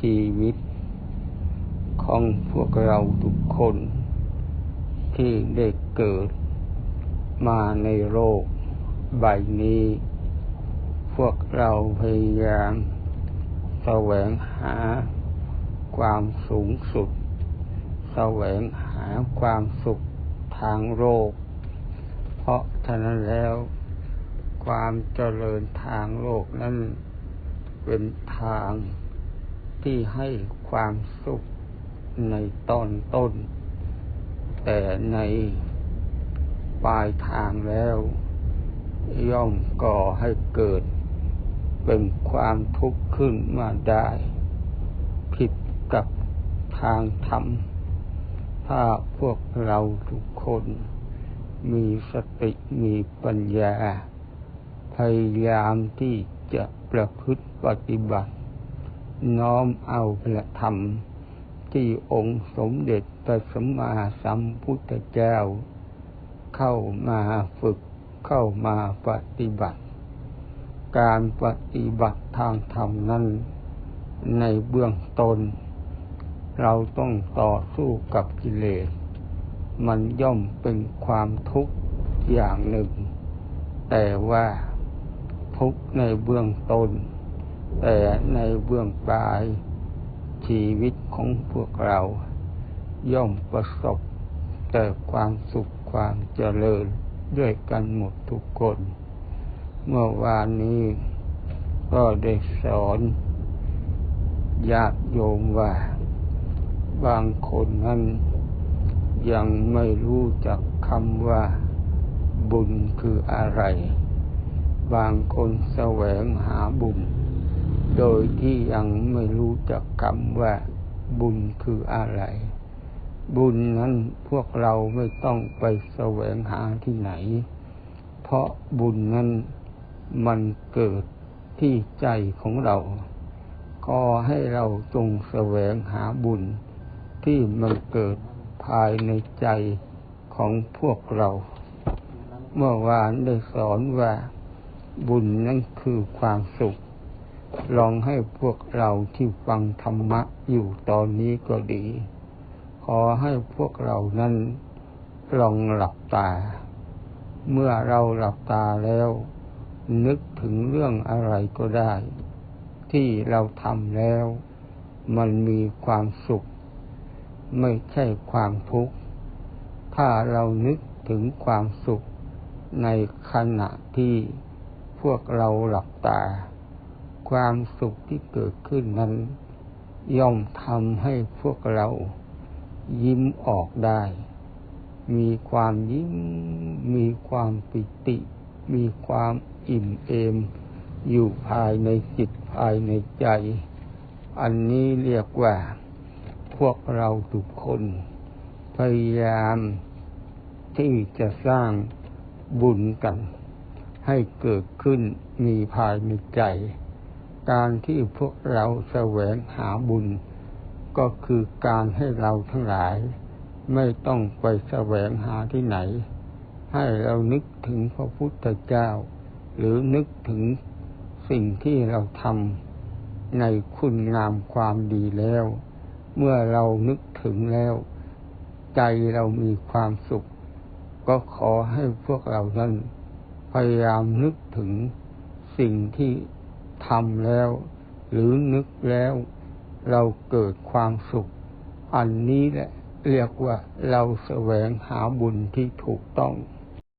ชีวิตของพวกเราทุกคนที่ได้เกิดมาในโลกใบนี้ พวกเราพยายามแสวงหาความสูงสุด แสวงหาความสุขทางโลก เพราะฉะนั้นแล้วความเจริญทางโลกนั้นเป็นทาง ที่ให้ความสุขในตอนต้น แต่ในปลายทางแล้ว ย่อมก่อให้เกิด เป็นความทุกข์ขึ้นมาได้ ผิดกับทางธรรม ถ้าพวกเราทุกคน มีสติมีปัญญา พยายามที่จะประพฤติปฏิบัติ น้อมเอาพระธรรม ที่องค์สมเด็จพระสัมมาสัมพุทธเจ้า เข้ามาฝึกเข้ามาปฏิบัติ การปฏิบัติทางธรรมนั้น ในเบื้องต้น เราต้องต่อสู้กับกิเลส มันย่อมเป็นความทุกข์อย่างหนึ่ง แต่ว่าทุกข์ในเบื้องต้น แต่ในเบื้องปลายชีวิตของพวกเรา ย่อมประสบแต่ความสุขความเจริญด้วยกันหมดทุกคน เมื่อวานนี้ก็ได้สอนญาติโยมว่า บางคนนั้นยังไม่รู้จักคำว่า บุญคืออะไร บางคนแสวงหาบุญ โดยที่ยังไม่รู้จักคำว่าบุญคืออะไร บุญนั้นพวกเราไม่ต้องไปแสวงหาที่ไหน เพราะบุญนั้นมันเกิดที่ใจของเรา ก็ให้เราจงแสวงหาบุญ ที่มันเกิดภายในใจของพวกเรา เมื่อวานได้สอนว่าบุญนั้นคือความสุข ลองให้พวกเราที่ฟังธรรมะอยู่ตอนนี้ก็ดี ขอให้พวกเรานั้นลองหลับตา เมื่อเราหลับตาแล้ว นึกถึงเรื่องอะไรก็ได้ ที่เราทำแล้ว มันมีความสุข ไม่ใช่ความทุกข์ ถ้าเรานึกถึงความสุขในขณะที่พวกเราหลับตา ความสุขที่เกิดขึ้นนั้น ย่อมทำให้พวกเรายิ้มออกได้ มีความยิ้ม มีความปิติ มีความอิ่มเอม อยู่ภายในจิตภายในใจ อันนี้เรียกว่า พวกเราทุกคน พยายามที่จะสร้างบุญกัน ให้เกิดขึ้นมีภายในใจ การที่พวกเราแสวงหาบุญ ก็คือการให้เราทั้งหลาย ไม่ต้องไปแสวงหาที่ไหน ให้เรานึกถึงพระพุทธเจ้า หรือนึกถึงสิ่งที่เราทำในคุณงามความดีแล้ว เมื่อเรานึกถึงแล้ว ใจเรามีความสุข ก็ขอให้พวกเรานั้นพยายามนึกถึงสิ่งที่ ทำแล้ว หรือนึกแล้ว เราเกิดความสุข อันนี้แหละ เรียกว่าเราแสวงหาบุญที่ถูกต้อง